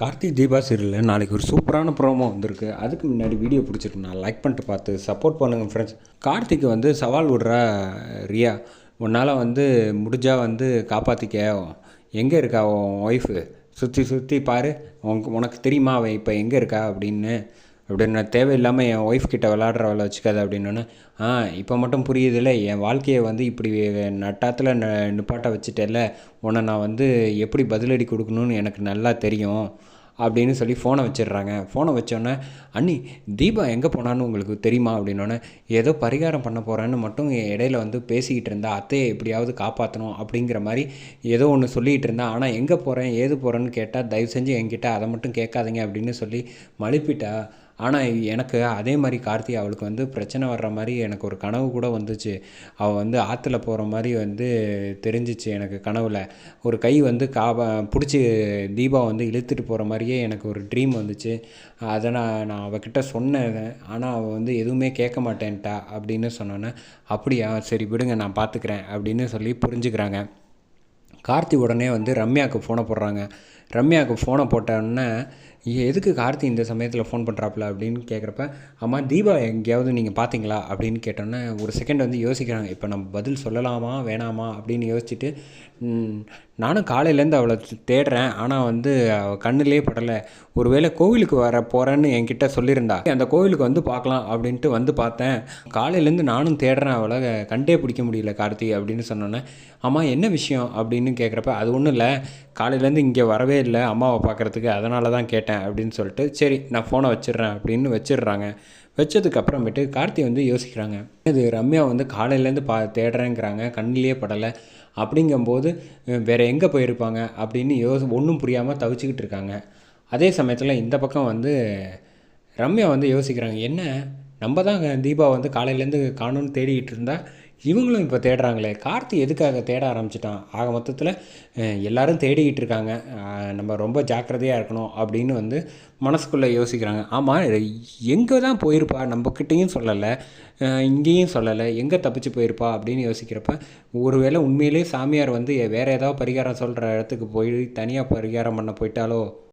கார்த்திக் தீபா சீரியலில் நாளைக்கு ஒரு சூப்பரான ப்ரோமோ வந்திருக்கு. அதுக்கு முன்னாடி வீடியோ பிடிச்சிருக்கு நான் லைக் பண்ணிட்டு பார்த்து சப்போர்ட் பண்ணுங்கள் ஃப்ரெண்ட்ஸ் கார்த்திக் வந்து சவால் விடுறா ரியா. உன்னால் வந்து முடிஞ்சால் வந்து காப்பாற்றிக்க எங்கே இருக்கா உன் ஒய்ஃபு சுற்றி சுற்றி பாரு. உனக்கு உனக்கு தெரியுமா அவன் இப்போ எங்கே இருக்கா அப்படின்னு அப்படின்னு நான் தேவையில்லாமல் என் ஒய்ஃப் கிட்ட விளாட்றவளை வச்சுக்காத அப்படின்னு ஆ இப்போ மட்டும் புரியுதுல்ல என் வாழ்க்கையை வந்து இப்படி நட்டாத்தில் ந நிப்பாட்ட வச்சுட்டேல்ல உன்னை நான் வந்து எப்படி பதிலடி கொடுக்கணும்னு எனக்கு நல்லா தெரியும் அப்படின்னு சொல்லி ஃபோனை வச்சிடுறாங்க. ஃபோனை வச்சோன்னே அண்ணி தீபா எங்கே போனான்னு உங்களுக்கு தெரியுமா? அப்படின்னோடனே ஏதோ பரிகாரம் பண்ண போகிறேன்னு மட்டும் இடையில வந்து பேசிக்கிட்டு இருந்தா அத்தையை எப்படியாவது காப்பாற்றணும் அப்படிங்கிற மாதிரி ஏதோ ஒன்று சொல்லிகிட்டு இருந்தா ஆனால் எங்கே போகிறேன் ஏது போகிறேன்னு கேட்டால் தயவு செஞ்சு என்கிட்ட அதை மட்டும் கேட்காதீங்க அப்படின்னு சொல்லி மழுப்பிட்டா ஆனால் எனக்கு அதே மாதிரி கார்த்தி அவளுக்கு வந்து பிரச்சனை வர்ற மாதிரி எனக்கு ஒரு கனவு கூட வந்துச்சு. அவள் வந்து ஆற்றுல போகிற மாதிரி வந்து தெரிஞ்சிச்சு எனக்கு கனவில். ஒரு கை வந்து காபா பிடிச்சி தீபா வந்து இழுத்துட்டு போகிற மாதிரியே எனக்கு ஒரு ட்ரீம் வந்துச்சு. அதை நான் நான் அவகிட்ட சொன்னேன். ஆனால் அவள் வந்து எதுவுமே கேட்க மாட்டேன்ட்டா அப்படின்னு சொன்னோன்னே அப்படியா? சரி விடுங்க நான் பார்த்துக்கிறேன் அப்படின்னு சொல்லி புரிஞ்சுக்கிறாங்க. கார்த்தி உடனே வந்து ரம்யாவுக்கு ஃபோனை போடுறாங்க. ரம்யாவுக்கு ஃபோனை போட்டோன்னே எதுக்கு கார்த்தி இந்த சமயத்தில் ஃபோன் பண்ணுறாப்புல அப்படின்னு கேட்குறப்ப அம்மா தீபா எங்கேயாவது நீங்கள் பார்த்தீங்களா அப்படின்னு கேட்டோன்னே ஒரு செகண்ட் வந்து யோசிக்கிறாங்க. இப்போ நம்ம பதில் சொல்லலாமா வேணாமா? அப்படின்னு யோசிச்சுட்டு நானும் காலையிலேருந்து அவளை தேடுறேன். ஆனால் வந்து அவள் கண்ணிலே படலை. ஒருவேளை கோவிலுக்கு வர போகிறேன்னு என்கிட்ட சொல்லியிருந்தா. அந்த கோவிலுக்கு வந்து பார்க்கலாம் அப்படின்ட்டு வந்து பார்த்தேன். காலையிலேருந்து நானும் தேடுறேன் அவளை. கண்டே பிடிக்க முடியல கார்த்தி அப்படின்னு சொன்னோன்னே அம்மா என்ன விஷயம்? அப்படின்னு கேட்குறப்ப அது ஒன்றும் இல்லை. காலையிலேருந்து இங்கே வரவே இல்லை அம்மாவை பார்க்குறதுக்கு அதனால தான் கேட்டேன். அப்படின்னு சொல்லிட்டு சரி நான் ஃபோனை வச்சிடுறேன் அப்படின்னு வச்சிடுறாங்க. வச்சதுக்கு அப்புறமேட்டு கார்த்தி வந்து யோசிக்கிறாங்க. இது ரம்யா வந்து காலையிலேருந்து பா தேடுறேங்கிறாங்க கண்ணிலேயே படலை. அப்படிங்கும்போது வேறு எங்கே போயிருப்பாங்க? அப்படின்னு யோசி ஒன்றும் புரியாமல் தவிச்சிக்கிட்டு இருக்காங்க. அதே சமயத்தில் இந்த பக்கம் வந்து ரம்யா வந்து யோசிக்கிறாங்க என்ன? நம்ம தான் தீபா வந்து காலையிலேருந்து காணும்னு தேடிக்கிட்டு இருந்தால் இவங்களும் இப்போ தேடுறாங்களே. கார்த்தி எதுக்காக தேட ஆரம்பிச்சிட்டான்? ஆக மொத்தத்தில் எல்லாரும் தேடிக்கிட்டு இருக்காங்க. நம்ம ரொம்ப ஜாக்கிரதையாக இருக்கணும் அப்படின்னு வந்து மனசுக்குள்ளே யோசிக்கிறாங்க. ஆமாம் எங்கே தான் போயிருப்பா? நம்மக்கிட்டேயும் சொல்லலை. இங்கேயும் சொல்லலை. எங்கே தப்பிச்சு போயிருப்பா? அப்படின்னு யோசிக்கிறப்ப ஒருவேளை உண்மையிலே சாமியார் வந்து வேறு ஏதாவது பரிகாரம் சொல்கிற இடத்துக்கு போய் தனியாக பரிகாரம் பண்ண போயிட்டாலோ?